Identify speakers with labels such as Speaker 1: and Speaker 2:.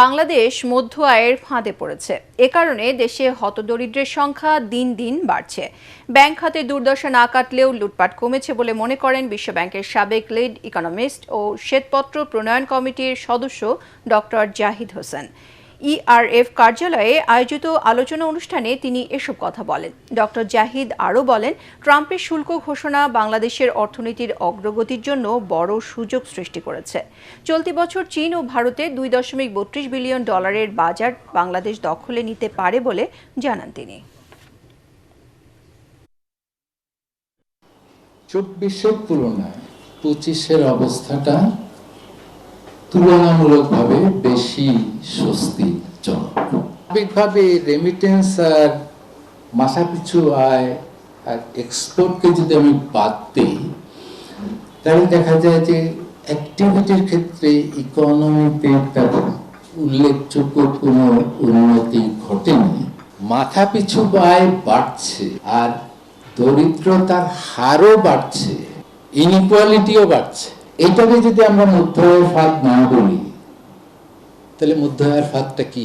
Speaker 1: বাংলাদেশ মধ্য আয়ের ফাঁদে পড়েছে। এ কারণে দেশে হতদরিদ্রের সংখ্যা দিন দিন বাড়ছে। ব্যাংক খাতে দুর্দশা না কাটলেও লুটপাট কমেছে বলে মনে করেন বিশ্বব্যাংকের সাবেক লিড ইকোনমিস্ট ও শ্বেতপত্র প্রণয়ন কমিটির সদস্য ডক্টর জাহিদ হোসেন। ইআরএফ কার্যালয়ে আয়োজিত আলোচনা অনুষ্ঠানে তিনি এসব কথা বলেন। ডক্টর জাহিদ আরও বলেন, ট্রাম্পের শুল্ক ঘোষণা বাংলাদেশের অর্থনীতির অগ্রগতির জন্য বড় সুযোগ সৃষ্টি করেছে। চলতি বছর চীন ও ভারতে দুই দশমিক বত্রিশ বিলিয়ন ডলারের বাজার বাংলাদেশ দখলে নিতে পারে বলে জানান তিনি।
Speaker 2: চব্বিশের তুলনায় পঁচিশের অবস্থাটা তুলনামূলকভাবে বেশি স্বস্তিজনক। রেমিটেন্স আর মাথাপিছু আয় আর এক্সপোর্টকে যদি আমি বাদ দিই, তাহলে দেখা যায় যে অ্যাক্টিভিটির ক্ষেত্রে ইকোনমিতে তেমন উল্লেখযোগ্য কোনো উন্নতি ঘটেনি। মাথা পিছু আয় বাড়ছে আর দরিদ্রতার হারও বাড়ছে ইনইকুয়ালিটিও বাড়ছে। এটাকে যদি আমরা মধ্য ফাঁদ না বলি তাহলে মধ্য আয়ের ফাঁদটা কি?